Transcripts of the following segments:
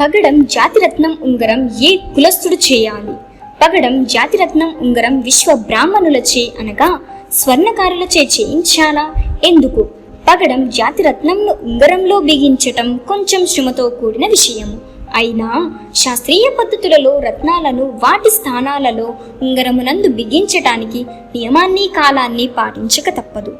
పగడం జాతిరత్నం ఉంగరం ఏ కులస్థుడు చేయాలి? పగడం జాతిరత్నం ఉంగరం విశ్వ బ్రాహ్మణులచే అనగా స్వర్ణకారులచే చేయించాలా? ఎందుకు? పగడం జాతిరత్నంను ఉంగరంలో బిగించటం కొంచెం శ్రమతో కూడిన విషయము అయినా శాస్త్రీయ పద్ధతులలో రత్నాలను వాటి స్థానాలలో ఉంగరమునందు బిగించటానికి నియమాన్ని కాలాన్ని పాటించక తప్పదు.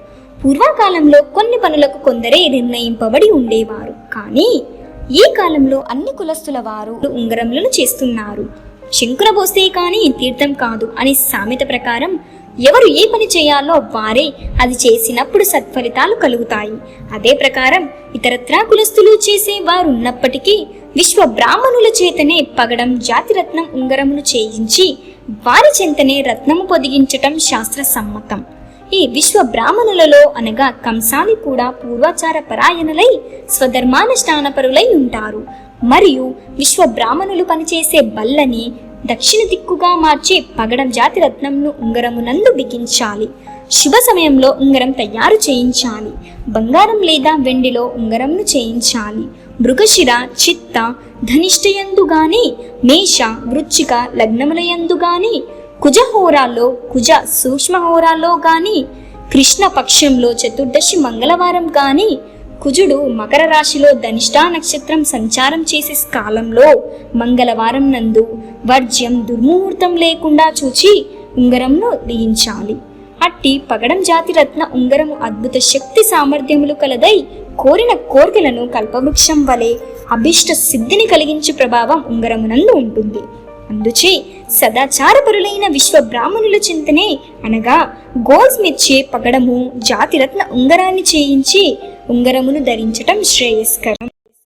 పూర్వకాలంలో కొన్ని పనులకు కొందరే నిర్ణయింపబడి ఉండేవారు. కానీ ఈ కాలంలో అన్ని కులస్తుల వారు ఉంగరములను చేస్తున్నారు. శంకుల పోస్తే కానీ తీర్థం కాదు అనే సామెత ప్రకారం ఎవరు ఏ పని చేయాలో వారే అది చేసినప్పుడు సత్ఫలితాలు కలుగుతాయి. అదే ప్రకారం ఇతరత్రా కులస్తులు చేసే వారు ఉన్నప్పటికీ విశ్వ బ్రాహ్మణుల చేతనే పగడం జాతిరత్నం ఉంగరమును చేయించి వారి చెంతనే రత్నము పొదిగించటం శాస్త్ర సమ్మతం. ఈ విశ్వ బ్రాహ్మణులలో అనగా కంసాలి కూడా పూర్వాచార పరాయణులై స్వధర్మానుష్ఠానపరులై ఉంటారు. మరియు విశ్వ బ్రాహ్మణులు పనిచేసే బల్లని దక్షిణ దిక్కుగా మార్చి పగడం జాతి రత్నంను ఉంగరమునందు బిగించాలి. శుభ సమయంలో ఉంగరం తయారు చేయించాలి. బంగారం లేదా వెండిలో ఉంగరంను చేయించాలి. మృగశిర చిత్త ధనిష్టయందు గాని మేష వృచ్చిక లగ్నములయందు గాని కుజహోరాల్లో కుజ సూక్ష్మహోరాల్లో గాని కృష్ణ పక్షంలో చతుర్దశి మంగళవారం గాని కుజుడు మకర రాశిలో ధనిష్టా నక్షత్రం సంచారం చేసే కాలంలో మంగళవారం నందు వర్జ్యం దుర్ముహూర్తం లేకుండా చూచి ఉంగరంను దిగించాలి అట్టి పగడం జాతి రత్న ఉంగరము అద్భుత శక్తి సామర్థ్యములు కలదై కోరిన కోరికలను కల్పవృక్షం వలె అభిష్ట సిద్ధిని కలిగించే ప్రభావం ఉంగరమునందు ఉంటుంది. అందుచే సదాచారపరులైన విశ్వ బ్రాహ్మణుల చింతనే అనగా గోల్స్మిచ్చే పగడము జాతిరత్న ఉంగరాన్ని చేయించి ఉంగరమును ధరించటం శ్రేయస్కరం.